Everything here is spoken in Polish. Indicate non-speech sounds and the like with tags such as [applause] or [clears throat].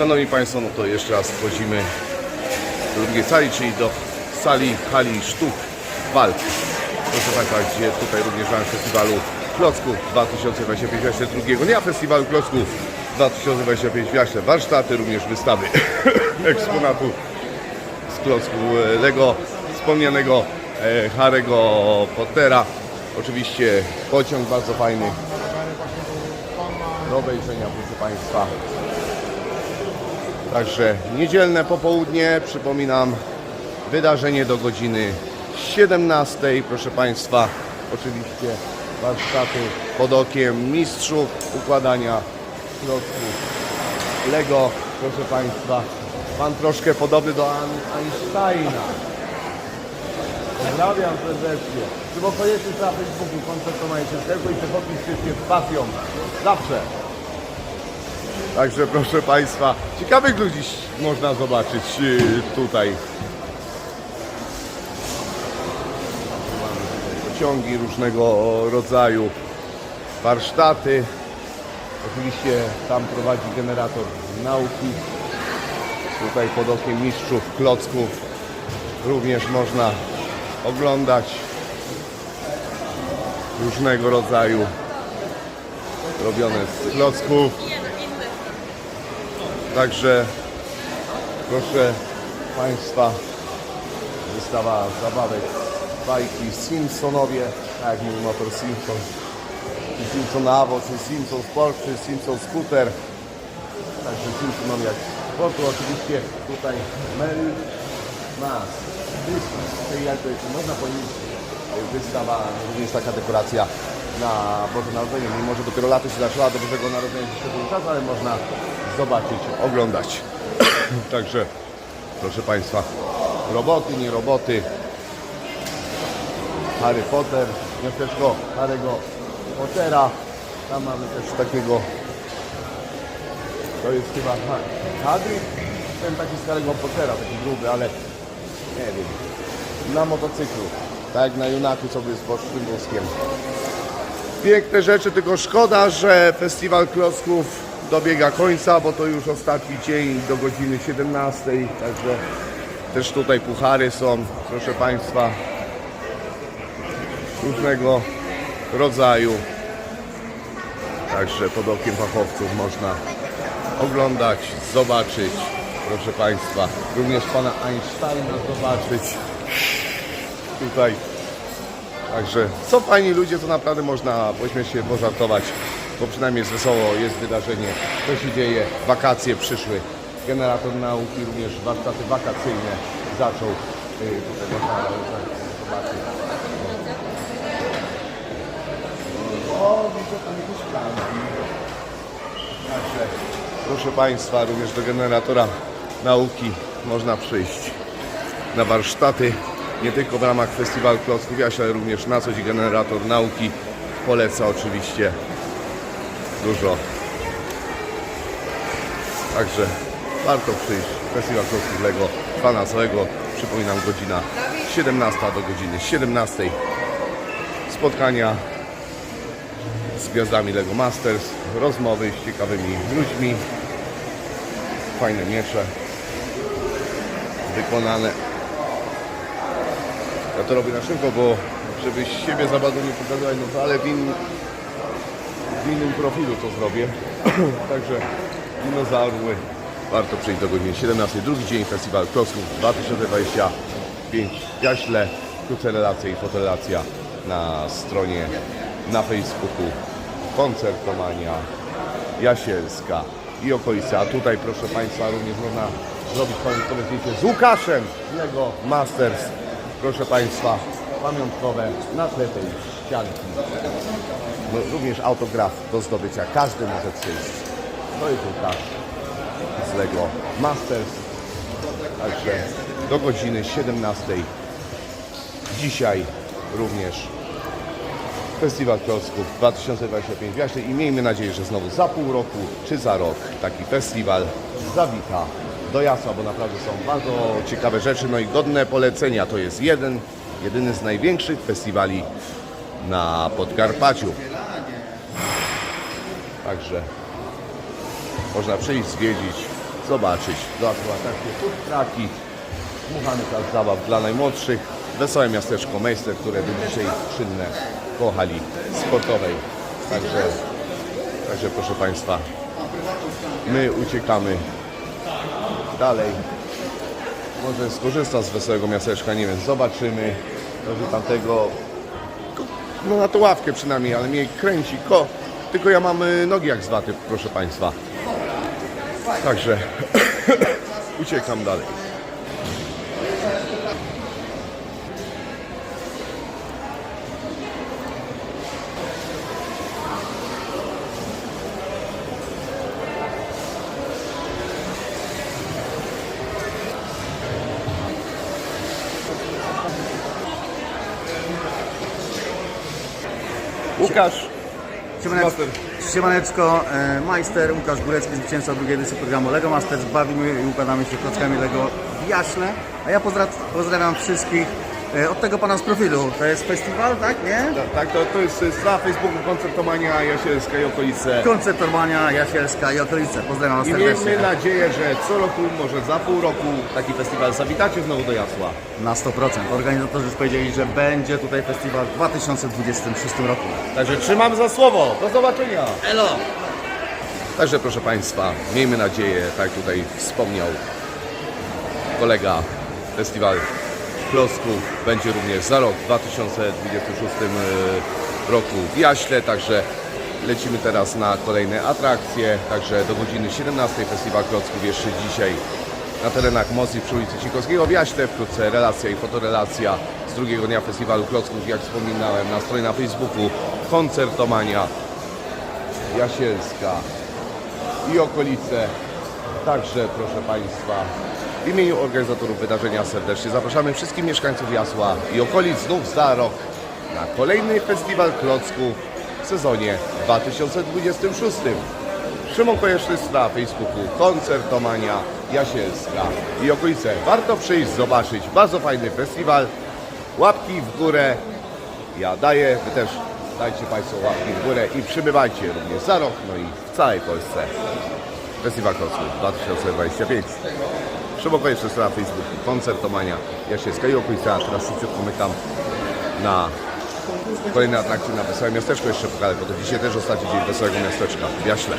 Szanowni Państwo, no to jeszcze raz wchodzimy do drugiej sali, czyli do sali hali sztuk walk. Proszę Państwa, gdzie tutaj również mamy festiwalu Klocków 2025 w Jaśle drugiego dnia festiwalu Klocków 2025 w Jaśle. Warsztaty, również wystawy [clears throat] eksponatu z klocku e, Lego, wspomnianego e, Harry'ego Pottera. Oczywiście pociąg bardzo fajny do obejrzenia, proszę Państwa. Także niedzielne popołudnie, przypominam, wydarzenie do godziny 17, proszę Państwa. Oczywiście warsztaty pod okiem mistrzów układania klocków Lego, proszę Państwa. Pan troszkę podobny do Ein- Einsteina. Pozdrawiam serdecznie. Trzeba koniecznie na Facebooku koncert Majewskiego i te fotki wszystkie z pasją. Zawsze. Także proszę Państwa, ciekawych ludzi można zobaczyć. Mamy tutaj Pociągi różnego rodzaju, warsztaty. Oczywiście tam prowadzi generator nauki. Tutaj pod okiem mistrzów klocków również można oglądać różnego rodzaju robione z klocków. Także proszę Państwa, wystawa zabawek bajki Simpsonowie, tak jak mówi motor Simpson, Simpson Avo, czy Simpson Sport, czy Simpson Scooter. Także Simpsonowie jak sportu oczywiście tutaj Mary Mas. Czyli jakby można powiedzieć wystawa, również taka dekoracja na Boże Narodzenie, mimo że dopiero lato się zaczęła, do Bożego Narodzenia jeszcze był czas, ale można zobaczyć, oglądać. [clears throat] Także proszę Państwa, roboty, nie roboty. Harry Potter, miasteczko Harry'ego Pottera. Tam mamy też takiego, to jest chyba Ha- Hagrid, ten taki z Harry'ego Pottera, taki gruby, ale nie wiem, na motocyklu, tak jak na Junaku sobie z bocznym wózkiem. Piękne rzeczy, tylko szkoda, że festiwal klocków dobiega końca, bo to już ostatni dzień do godziny 17, także też tutaj puchary są, proszę Państwa, różnego rodzaju. Także pod okiem fachowców można oglądać, zobaczyć, proszę Państwa, również Pana Einsteina zobaczyć tutaj. Także są fajni ludzie, to naprawdę można pośmiać się, pożartować, bo przynajmniej jest wesoło, jest wydarzenie, to się dzieje, wakacje przyszły. Generator nauki, również warsztaty wakacyjne zaczął. Yy, Tutaj można zobaczyć. Planki. Także, proszę Państwa, również do generatora nauki można przyjść na warsztaty, nie tylko w ramach Festiwalu Klocków Jaś, ale również na co dzień generator nauki poleca oczywiście dużo. Także warto przyjść. Festiwal Klocków Lego trwa na całego, przypominam, godzina 17 do godziny 17. Spotkania z gwiazdami Lego Masters, rozmowy z ciekawymi ludźmi, fajne miecze wykonane ja to robię na szybko, bo żeby siebie za bardzo nie pokazywać, no to ale w, in, w innym profilu to zrobię. [clears throat] Także dinozaury warto przyjść do godziny 17. Drugi dzień Festiwal Klocków 2025 w Jaśle. Wkrótce relacja i fotorelacja na stronie na Facebooku Koncertomania Jasielska i okolice. A tutaj proszę Państwa również można zrobić pamiątkowe zdjęcie z Łukaszem z Lego Masters. Proszę Państwa, pamiątkowe na tle tej ścianki. No, również autograf do zdobycia. Każdy może przyjść. To jest Łukasz z Lego Masters. Także do godziny 17. Dzisiaj również Festiwal Klocków 2025 w Jaśle i miejmy nadzieję, że znowu za pół roku czy za rok taki festiwal zawita do Jasła, bo naprawdę są bardzo ciekawe rzeczy, no i godne polecenia. To jest jeden, jedyny z największych festiwali na Podkarpaciu. Także można przyjść, zwiedzić, zobaczyć. Dookoła takie food dmuchany plac zabaw dla najmłodszych, wesołe miasteczko Meister, które do dzisiaj czynne koło hali sportowej. Także, także proszę Państwa, my uciekamy dalej. Może skorzysta z wesołego miasteczka, nie wiem, zobaczymy. Może tamtego, no na tą ławkę przynajmniej, ale mnie kręci ko. Tylko ja mam y, nogi jak zwaty, proszę Państwa. Także [coughs] uciekam dalej. Łukasz, Siemaneczko, Siemaneczko, e, Majster, Łukasz Górecki, zwycięzca drugiej edycji programu Lego Masters. Bawimy i układamy się klockami Lego w Jaśle. A ja pozdra pozdrawiam wszystkich od tego pana z profilu. To jest festiwal, tak, nie? tak, tak to, to jest strona Facebooku Koncertomania Jasielska i okolice. Koncertormania Jasielska i okolice. Pozdrawiam was I serdecznie. miejmy nadzieję, że co roku, może za pół roku taki festiwal zawitacie znowu do Jasła. Na 100%. Organizatorzy już powiedzieli, że będzie tutaj festiwal w 2026 roku. Także trzymam za słowo. Do zobaczenia. Elo! Także proszę Państwa, miejmy nadzieję, tak jak tutaj wspomniał kolega, festiwal Klosków będzie również za rok w 2026 e, roku w Jaśle, także lecimy teraz na kolejne atrakcje, także do godziny 17 festiwal Klocków jeszcze dzisiaj na terenach Mocy przy ulicy Cikowskiego w Jaśle, wkrótce relacja i fotorelacja z drugiego dnia festiwalu Klocków, jak wspominałem, na stronie na Facebooku Koncertomania Jasielska i okolice. Także, proszę Państwa, imieniu organizatorów wydarzenia serdecznie zapraszamy wszystkich mieszkańców Jasła i okolic znów za rok na kolejny festiwal klocków w sezonie 2026. Szymon Kojeszczyc na Facebooku, Koncertomania Jasielska i okolice. Warto przyjść, zobaczyć. Bardzo fajny festiwal. Łapki w górę. Ja daję, Wy też dajcie Państwo łapki w górę i przybywajcie również za rok, no i w całej Polsce. Festiwal Klocków 2025. Szybko jeszcze na Facebooku, koncertomania Jasielska i okolica, a teraz szybciutko mykam na kolejne atrakcje na Wesołe Miasteczko. Jeszcze pokażę, bo to dzisiaj też ostatni dzień Wesołego Miasteczka w Jaśle.